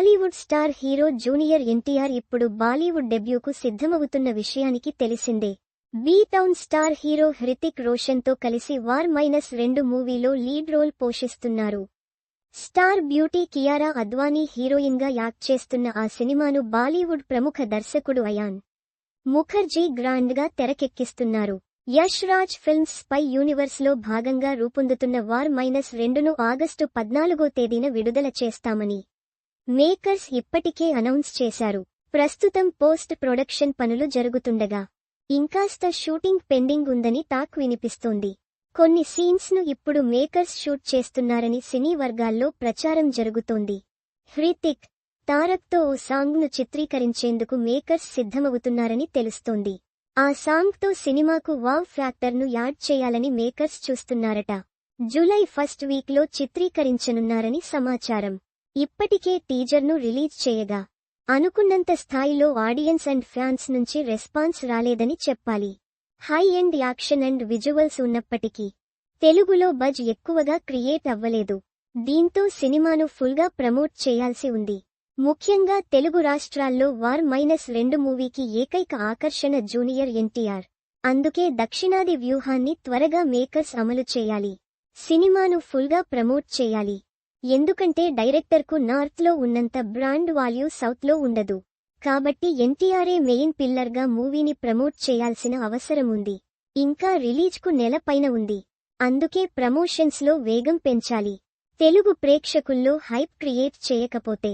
Bollywood star hero junior NTR ఇప్పుడు Bollywood డెబ్యూకు సిద్ధమవుతున్న విషయానికి తెలిసిందే. B town star hero Hrithik రోషన్తో కలిసి వార్ మైనస్ రెండు మూవీలో లీడ్ రోల్ పోషిస్తున్నారు. స్టార్ బ్యూటీ కియారా అద్వానీ హీరోయిన్గా యాక్ట్ చేస్తున్న ఆ సినిమాను బాలీవుడ్ ప్రముఖ దర్శకుడు అయాన్ ముఖర్జీ గ్రాండ్గా తెరకెక్కిస్తున్నారు. యష్ రాజ్ ఫిల్మ్స్ స్పై యూనివర్స్లో భాగంగా రూపొందుతున్న వార్ మైనస్ రెండును ఆగస్టు పద్నాలుగో తేదీన విడుదల చేస్తామని మేకర్స్ ఇప్పటికే అనౌన్స్ చేశారు. ప్రస్తుతం పోస్ట్ ప్రొడక్షన్ పనులు జరుగుతుండగా ఇంకాస్త షూటింగ్ పెండింగ్ ఉందని టాక్ వినిపిస్తోంది. కొన్ని సీన్స్ను ఇప్పుడు మేకర్స్ షూట్ చేస్తున్నారని సినీ వర్గాల్లో ప్రచారం జరుగుతోంది. హృతిక్ తారక్తో ఓ సాంగ్ను చిత్రీకరించేందుకు మేకర్స్ సిద్ధమవుతున్నారని తెలుస్తోంది. ఆ సాంగ్తో సినిమాకు వావ్ ఫ్యాక్టర్ను యాడ్ చేయాలని మేకర్స్ చూస్తున్నారట. జూలై ఫస్ట్ వీక్లో చిత్రీకరించనున్నారని సమాచారం. ఇప్పటికే టీజర్ను రిలీజ్ చేయగా అనుకున్నంత స్థాయిలో ఆడియన్స్ అండ్ ఫ్యాన్స్ నుంచి రెస్పాన్స్ రాలేదని చెప్పాలి. High end action and visuals ఉన్నప్పటికీ తెలుగులో బజ్ ఎక్కువగా క్రియేట్ అవ్వలేదు. దీంతో సినిమాను ఫుల్గా ప్రమోట్ చేయాల్సి ఉంది. ముఖ్యంగా తెలుగు రాష్ట్రాల్లో వార్ మైనస్ రెండు మూవీకి ఏకైక ఆకర్షణ జూనియర్ ఎన్టీఆర్. అందుకే దక్షిణాది వ్యూహాన్ని త్వరగా మేకర్స్ అమలు చేయాలి. సినిమాను ఫుల్గా ప్రమోట్ చేయాలి. ఎందుకంటే డైరెక్టర్కు నార్త్లో ఉన్నంత బ్రాండ్ వాల్యూ సౌత్లో ఉండదు. కాబట్టి ఎన్టీఆర్ఏ మెయిన్ పిల్లర్గా మూవీని ప్రమోట్ చేయాల్సిన అవసరం ఉంది. ఇంకా రిలీజ్కు నెల పైన ఉంది. అందుకే ప్రమోషన్స్లో వేగం పెంచాలి. తెలుగు ప్రేక్షకుల్లో హైప్ క్రియేట్ చేయకపోతే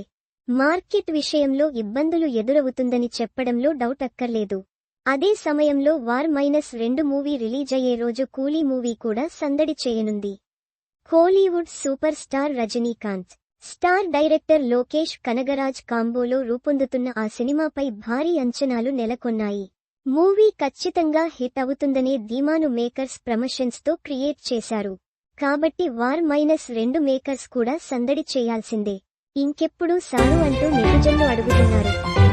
మార్కెట్ విషయంలో ఇబ్బందులు ఎదురవుతుందని చెప్పడంలో డౌట్ అక్కర్లేదు. అదే సమయంలో వార్ మైనస్ రెండు మూవీ రిలీజ్ అయ్యే రోజు కూలీ మూవీ కూడా సందడి చేయనుంది. Kollywood super star Rajinikanth star director Lokesh Kanagaraj కాంబోలో రూపొందుతున్న ఆ సినిమాపై భారీ అంచనాలు నెలకొన్నాయి. మూవీ ఖచ్చితంగా హిట్ అవుతుందనే ధీమాను మేకర్స్ ప్రమోషన్స్తో క్రియేట్ చేశారు. కాబట్టి వార్ మైనస్ రెండు మేకర్స్ కూడా సందడి చేయాల్సిందే. ఇంకెప్పుడు సారు అంటూ నెటిజన్లు అడుగుతున్నారు.